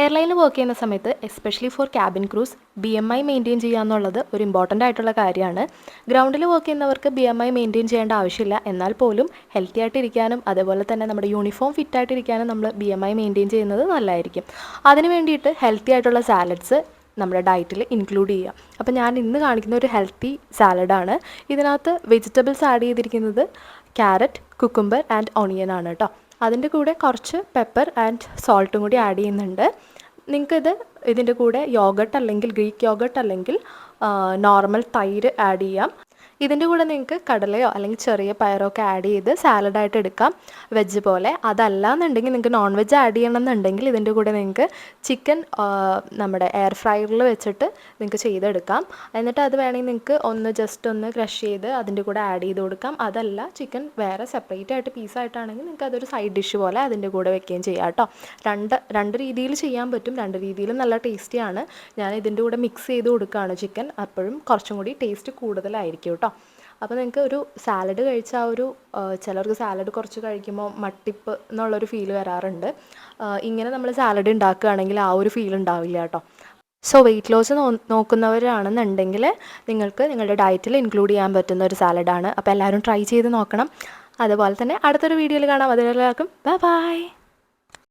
എയർലൈനിൽ work ചെയ്യുന്ന സമയത്ത് especially for cabin crews B M I maintain ചെയ്യുക എന്നുള്ളത് ഒരു ഇമ്പോർട്ടന്റ് ആയിട്ടുള്ള കാര്യമാണ്. ഗ്രൗണ്ടിൽ വർക്ക് ചെയ്യുന്നവർക്ക് ബി എം ഐ മെയിന്റെയിൻ ചെയ്യേണ്ട ആവശ്യമില്ല. എന്നാൽ പോലും ഹെൽത്തി ആയിട്ടിരിക്കാനും അതേപോലെ തന്നെ നമ്മുടെ യൂണിഫോം ഫിറ്റ് ആയിട്ടിരിക്കാനും നമ്മൾ ബി എം ഐ മെയിന്റെയിൻ ചെയ്യുന്നത് നല്ലതായിരിക്കും. അതിന് വേണ്ടിയിട്ട് ഹെൽത്തി ആയിട്ടുള്ള സാലഡ്സ് നമ്മുടെ ഡയറ്റിൽ ഇൻക്ലൂഡ് ചെയ്യുക. അപ്പോൾ ഞാൻ ഇന്ന് കാണിക്കുന്ന ഒരു ഹെൽത്തി സാലഡാണ് ഇതിനകത്ത് വെജിറ്റബിൾസ് ആഡ് ചെയ്തിരിക്കുന്നത് ക്യാരറ്റ് കുക്കുംബർ ആൻഡ് ഓണിയൻ ആണ് കേട്ടോ. അതിന്റെ കൂടെ കുറച്ച് പെപ്പർ ആൻഡ് സോൾട്ടും കൂടി ആഡ് ചെയ്യുന്നുണ്ട്. നിങ്ങൾക്കിത് ഇതിന്റെ കൂടെ യോഗട്ട് അല്ലെങ്കിൽ ഗ്രീക്ക് യോഗട്ട് അല്ലെങ്കിൽ നോർമൽ തൈര് ആഡ് ചെയ്യാം. ഇതിന്റെ കൂടെ നിങ്ങൾക്ക് കടലയോ അല്ലെങ്കിൽ ചെറിയ പയറോ ഒക്കെ ആഡ് ചെയ്ത് സാലഡായിട്ട് എടുക്കാം. വെജ് പോലെ. അതല്ല എന്നുണ്ടെങ്കിൽ നിങ്ങൾക്ക് നോൺ വെജ് ആഡ് ചെയ്യണം എന്നുണ്ടെങ്കിൽ ഇതിന്റെ കൂടെ നിങ്ങൾക്ക് ചിക്കൻ നമ്മുടെ എയർ ഫ്രയറിൽ വെച്ചിട്ട് നിങ്ങൾക്ക് ചെയ്തെടുക്കാം. എന്നിട്ട് അത് വേണമെങ്കിൽ നിങ്ങൾക്ക് ഒന്ന് ജസ്റ്റ് ഒന്ന് ക്രഷ് ചെയ്ത് അതിന്റെ കൂടെ ആഡ് ചെയ്ത് കൊടുക്കാം. അതല്ല ചിക്കൻ വേറെ സെപ്പറേറ്റ് ആയിട്ട് പീസായിട്ടാണെങ്കിൽ നിങ്ങൾക്ക് അതൊരു സൈഡ് ഡിഷ് പോലെ അതിന്റെ കൂടെ വെക്കുകയും ചെയ്യാം കേട്ടോ. രണ്ട് രണ്ട് രീതിയിൽ ചെയ്യാൻ പറ്റും. രണ്ട് രീതിയിലും നല്ല ടേസ്റ്റിയാണ് ഞാൻ ഇതിന്റെ കൂടെ മിക്സ് ചെയ്ത് കൊടുക്കുകയാണ് ചിക്കൻ അപ്പോഴും കുറച്ചും കൂടി ടേസ്റ്റ് കൂടുതലായിരിക്കും കേട്ടോ. അപ്പോൾ നിങ്ങൾക്ക് ഒരു സാലഡ് കഴിച്ച ആ ഒരു ചിലർക്ക് സാലഡ് കുറച്ച് കഴിക്കുമ്പോൾ മട്ടിപ്പ് എന്നുള്ളൊരു ഫീൽ വരാറുണ്ട്. ഇങ്ങനെ നമ്മൾ സാലഡ് ഉണ്ടാക്കുകയാണെങ്കിൽ ആ ഒരു ഫീൽ ഉണ്ടാവില്ല കേട്ടോ. സോ വെയിറ്റ് ലോസ് നോ നോക്കുന്നവരാണെന്നുണ്ടെങ്കിൽ നിങ്ങൾക്ക് നിങ്ങളുടെ ഡയറ്റിൽ ഇൻക്ലൂഡ് ചെയ്യാൻ പറ്റുന്ന ഒരു സാലഡാണ് അപ്പോൾ എല്ലാവരും ട്രൈ ചെയ്ത് നോക്കണം. അതുപോലെ തന്നെ അടുത്തൊരു വീഡിയോയിൽ കാണാം. അതിലെല്ലാവർക്കും ബൈ ബൈ